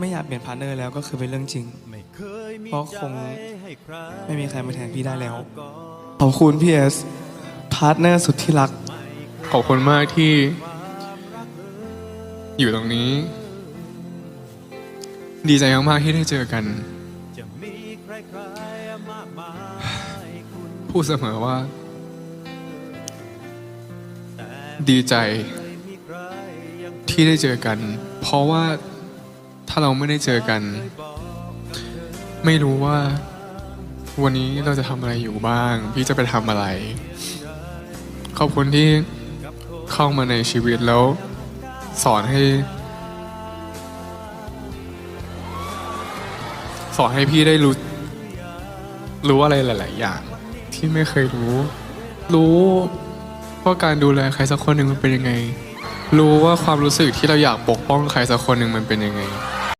ไม่อยากเปลี่ยนพาร์ทเนอร์แล้วก็คือเป็นเรื่องจริง เพราะคงไม่มีใครมาแทนพี่ได้แล้ว ขอบคุณพี่เอสพาร์ทเนอร์สุดที่รัก ขอบคุณมากที่ อยู่ตรงนี้ ดีใจมากๆที่ได้เจอกัน พูดเสมอว่า ดีใจที่ได้เจอกัน เพราะว่า ถ้าเราไม่ได้เจอกัน ไม่รู้ว่า วันนี้เราจะทำอะไรอยู่บ้าง พี่จะไปทำอะไร ขอบคุณที่เข้ามาในชีวิตแล้ว สอนให้ สอนให้พี่ได้รู้ รู้อะไรหลาย ๆ อย่าง ที่ไม่เคยรู้ รู้ว่าการดูแลใครสักคนหนึ่งมันเป็นยังไงรู้ว่าความรู้สึกที่เราอยากปกป้องใครสักคนหนึ่งมันเป็นยังไง